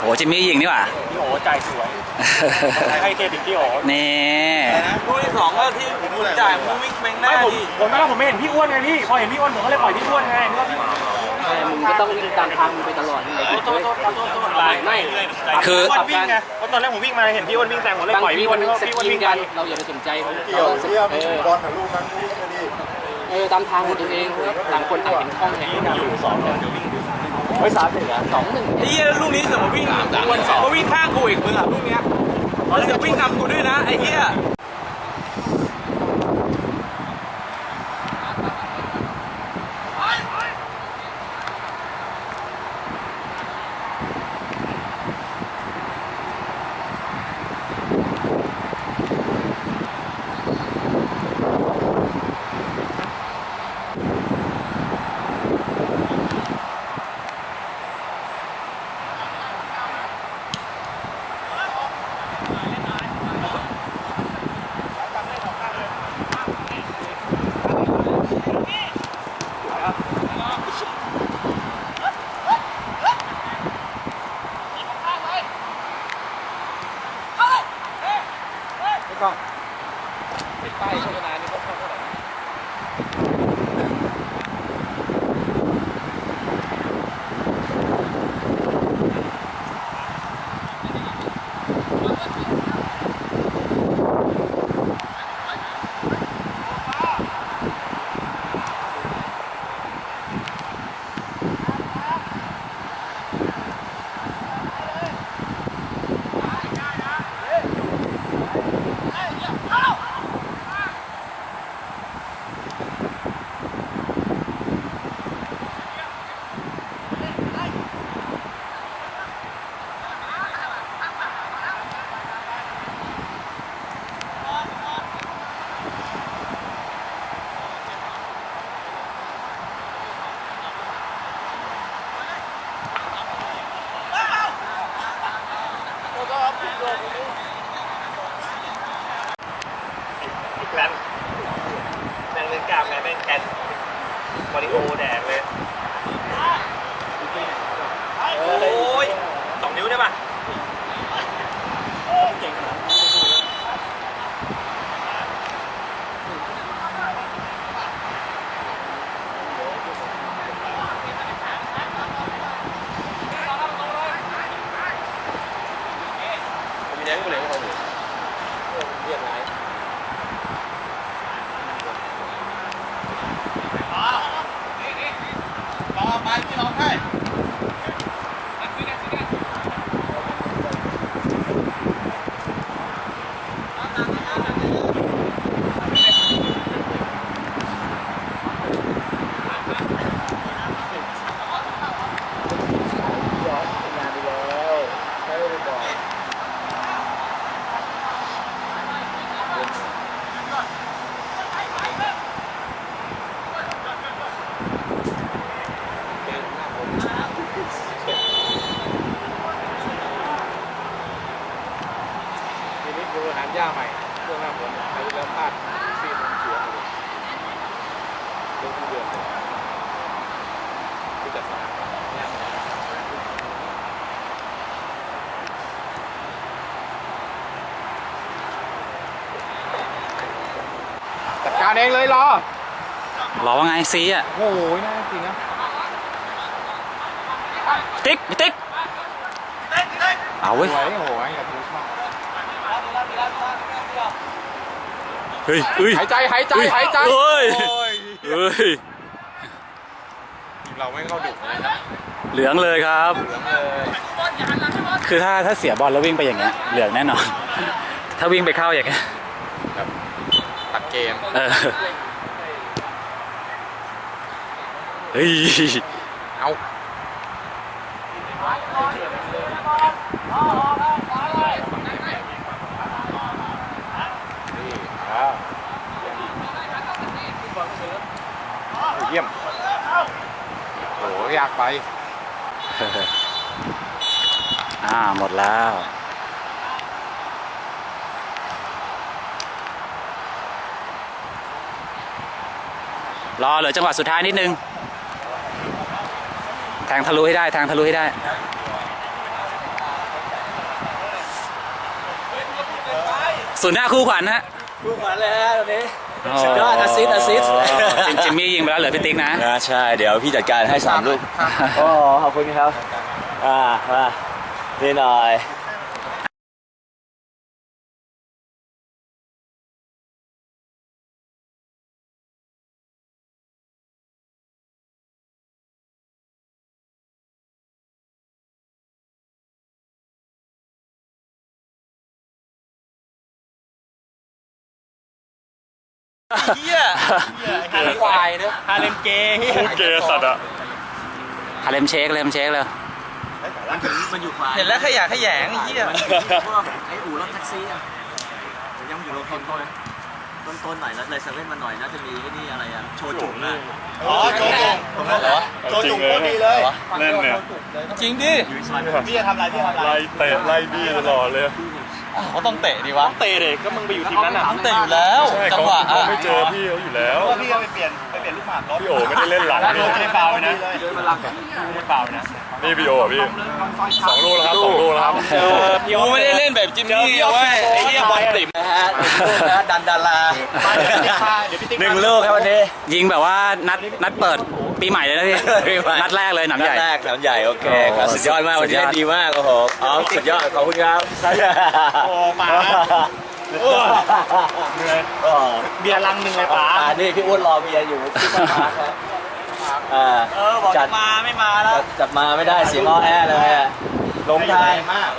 โหจิมมี่ยิงนี่หว่าพี่โอใจสวย ให้เครดิตพี่โอนี่คู่ที่สองก็ที่กูจ่ายมึงวิ่งแมงหน้าไม่ผมดิผมไม่ผมไม่เห็นพี่อ้วนไงพี่ พอเห็นพี่อ้วนผมก็เลยปล่อยพี่อ้วนไงนึกว่า พี่มึงก็ต้องวิ่งตามทางมึงไปตลอดนี่แหละโทษโทษโทษโทษโทษไม่ไม่คืออ้วนวิ่งไงเพราะตอนแรกผมวิ่งมาเห็นพี่อ้วนวิ่งแซงผมเลยบางปล่อยทีพี่อ้วมันนก็สพี่อ้วนกินวิ่งกักันนเราอย่าไปสนใจเขาเกี่ยวเราเที่ยเออบอลกับลูกนั้นนี่ก็ดีเออตามทางของตัวเองต่างคนต่างเห็นช่องไงอยู่สองเลยจะวิ่งเฮ้ยสามสิบเหรอสองหนึ่งไอ้เหี้ยลูกนี้เสือมาวิ่งวันสองมาวิ่งข้างกูอีกมึงอะลูกเนี้ยแล้วเสือวิ่งนำกูด้วยนะไอ้เหี้ย ป้ายโฆษณานี่เขาเข้าเท่าไหร่ ทีนี้ดูหารย่าใหม่ช่วงหน้าฝนใครจะพลาดซีนเสียเลยเรื่องเดือนที่จะสนามย่าใหม่จัดการเองเลยรอ รอว่าไงซีอะ โอ้ยน่าจริงนะติ๊กพี่ติ๊กเอาเว้ย สวยโอ้ยอย่าพูดมาก เฮ้ยเฮ้ยหายใจหายใจหายใจเฮ้ยโอ้ยเฮ้ยทีมเราไม่เข้าดุเลยนะเหลืองเลยครับเหลืองเลยคือถ้าถ้าเสียบอลแล้ววิ่งไปอย่างเงี้ยเหลืองแน่นอน ถ้าวิ่งไปเข้าอย่างเงี้ยแบบตัดเกมเออเฮ้ยเอา เยี่ยม โอ้ยากไป อ่า หมดแล้วรอเหลือจังหวะสุดท้ายนิดนึง แทงทะลุให้ได้ แทงทะลุให้ได้ สุดหน้าคู่ขวัญฮะ คู่ขวัญเลยฮะตอนนี้ สุดยอด assist assist จิมจิมมี่ยิงไปแล้วเหลือพี่ติ๊กนะ นะใช่ เดี๋ยวพี่จัดการให้สามลูก โอ้ขอบคุณครับ อ่ามานี่หน่อย เฮียควายเนอะฮาเลมเกย์เกย์สัตว์อะฮาเลมเชคเลมเชคเลยมันอยู่ขวาเห็นแล้วขยะขยงเฮียไอ้อู่รถแท็กซี่อะยังอยู่โลต้นต้นต้นต้นหน่อยแล้วเลยเซเว่นมาหน่อยน่าจะมีนี่อะไรอะโชจุ๋มอะอ๋อโชจงตรงนั้นเหรอโจจุงโคตรดีเลยเล่นเนี่ยจริงดิพี่จะทำอะไรพี่ทำอะไรไล่เตะไล่บี้ตลอดเลย เขาต้องเตะดิวะ เตะเด็กก็มึงไปอยู่ทีมนั้นอะต้องเตะอยู่แล้ว ใช่จังเขาหวะเขาอะไม่เจอพี่เขาอยู่แล้วเพราะว่าพี่ก็ไปเปลี่ยนไปเปลี่ยนลูกหมากรถพี่โอไม่ได้เล่นหลังแล้วนี่ไม่ได้ฟาวล์ไปนะไม่ได้ฟาวล์ไปนะ นี่พี่โออะพี่สองลูกแล้วครับสองลูกแล้วครับ กูไม่ได้เล่นแบบจิมมี่เอาไว้ไอ้เฮียบอลติ่มนะฮะลูกนะดันดาราเดี๋ยวพี่ติ๊กหนึ่งลูกครับวันนี้ ยิงแบบว่านัดนัดเปิดปีใหม่เลยนะพี่ปีใหม่นัดแรกเลยหนำใหญ่ นัดแรกหนำใหญ่ โอเคครับโอ้สุดยอดมาก วันนี้สุดยอดเล่นดีมาก โอ้โห อ๋อ สุดยอด ขอบคุณครับโอ้ป๋าโอ้เบียร์ลังหนึ่งเลยป๋าอ่านี่พี่อ้วนรอเบียร์อยู่ที่บ้านพักครับอ่าเออบอกจะมาไม่มาแล้วจัดจัดมาไม่ได้เสียงอ้อแอเลยอะลงทายมาก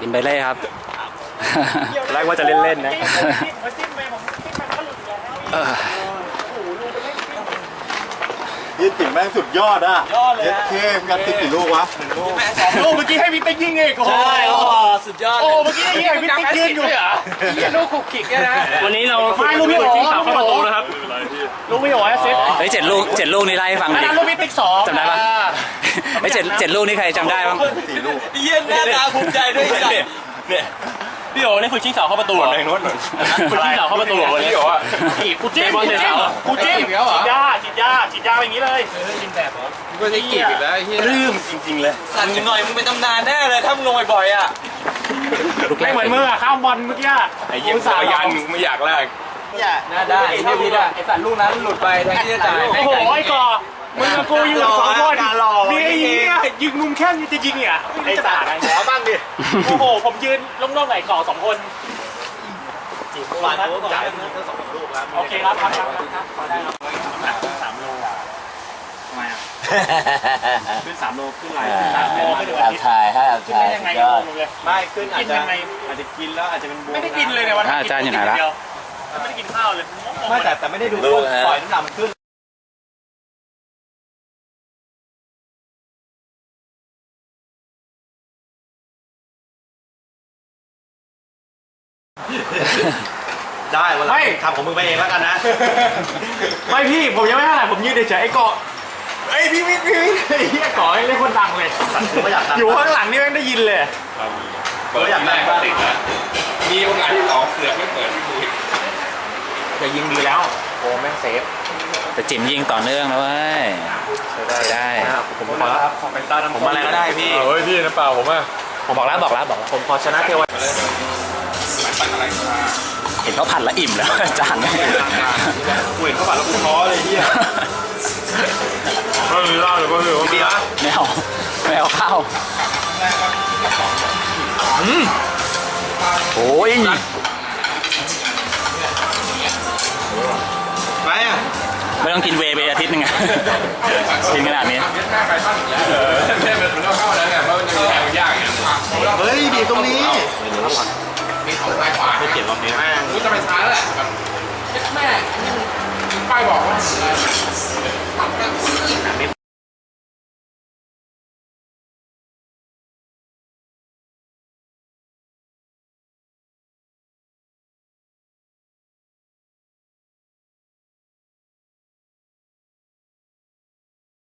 บินไปเล่ครับ แรกว่าจะเล่นๆนะเออ ยี่ติ่งแม่งสุดยอดอะยอดเลยเย็ดฮะเคมกันติดกี่ลูกวะสองลูกเมื่อกี้ให้พี่ติ๊กยิงอีกโอ้โหใช่โอ้โหสุดยอดโอ้เลยเมื่อกี้ให้พี่ติ๊กยืนอยู่ลูกขุกขิกเนี่ยนะ วันนี้เราไม่ลูกพี่โอ๋ลูกพี่โอ๋นะครับ ลูกพี่โอ๋แอสซิสต์เฮ้ยเจ็ดลูกเจ็ดลูกนี่ไล่ให้ฟังหน่อัอนยนั้นดิลูกพี่ติ๊กสองจำได้ปะเฮ้ยเจ็ดเจ็ดลูกนี่ใครจำได้บ้างเฮียหน้าตาภูมิใจด้วยจัด พี่โอ๋นี่ฝึกชิงเสาเข้าประตูในนู้นฝึกชิงเสาเข้าประตูวันนี้พี่โอ๋อะกูจิ้มกูจิ้มกูจิ้มฉีดยาฉีดยาฉีดยาอย่างนี้เลยกูใช้กีบอีกแล้วไอ้เฮียรื้มจริงๆเลยสั่นหน่อยมึงเป็นตำนานแน่เลยถ้ามึงลงบ่อยๆอะไม่เหมือนมือข้ามบอลเมื่อกี้ไอ้ยิงสายยันไม่อยากแรกน่าได้ไอ้เนี่ยพี่ได้ไอ้สัตว์ลูกนั้นหลุดไปแทนที่จะจ่ายโอ้โหไอ้ก่อ มึงกับกูอยู่สองคนมีไอ้ยิงอะยิงมุมแค่นี้จะยิงอะไอ้สาดขอบ้างดิโอ้โหผมยืนล้มๆไหนก่อสองคนหวานตัวก่อนให้มันสองลูกแล้วโอเคครับครับครับพอได้ครับสามโลทำไมอะขึ้นสามโลขึ้นไรสามโลไม่ถึงแออาบทิตย์ถ่ายให้แอบขึ้นถ่าได้ยยังไงสุดยก็อดงงเลยไม่ขึ้นอาจกินจะยังไงอาจจะกินแล้วอาจจะเป็นบวมไม่ได้กินเลยในวันอ่าอาจารย์อยู่ไหนละไม่ได้กินข้าวเลยไม่แต่แต่ไม่ได้ดูลูกปล่อยน้ำหนักมันขึ้น ได้วันหลังทำของมึงไปเองแล้วกันนะ ไม่พี่ผมยังไม่เท่าไหร่ผมยืนเฉยๆไอ้เกาะไอ้ยพี่วิทย์พี่วิทย์ไอ้เหี้ยเกาะไอ้เล่นคนดังเลยไม่อยากทำอยู่ข้างหลังนี่แม่งได้ยินเลยไม่อยากทำบ้างมีโอกาสที่สองเสือกไม่เปิดที่คุยจะยิงดีแล้วโอ้แม่งเซฟแต่จิมยิงต่อเนื่องแล้วเว้ยใช้ได้ผมขอผมอะไรก็ได้พี่ เฮ้ยพี่น้ำเปล่าผมอะผมบอกแล้วบอกแล้วบอกแล้วผมขอชนะเทวะเห็นเขาผัดแล้วอิ่มแล้วอาจารย์กูเห็นเขาบัดแล้วกูท้อเลยเฮียไม่มีเหล้าหรือเปล่าพี่เบียร์ไม่เอาไม่เอาข้าวโอ้ยไปอะไม่ต้องกินเวย์ไปอาทิตย์หนึงอะกินขนาดนี้เออเล่นมัน ซ้ายขวาะมันจะมีแทงยากอย่าเฮ้ยบีบตรงนี้ไม่เก็บรอบนี้แม่งกูจะไปซ้าแล้วแหละแบบแม่ป้ายบอกว่า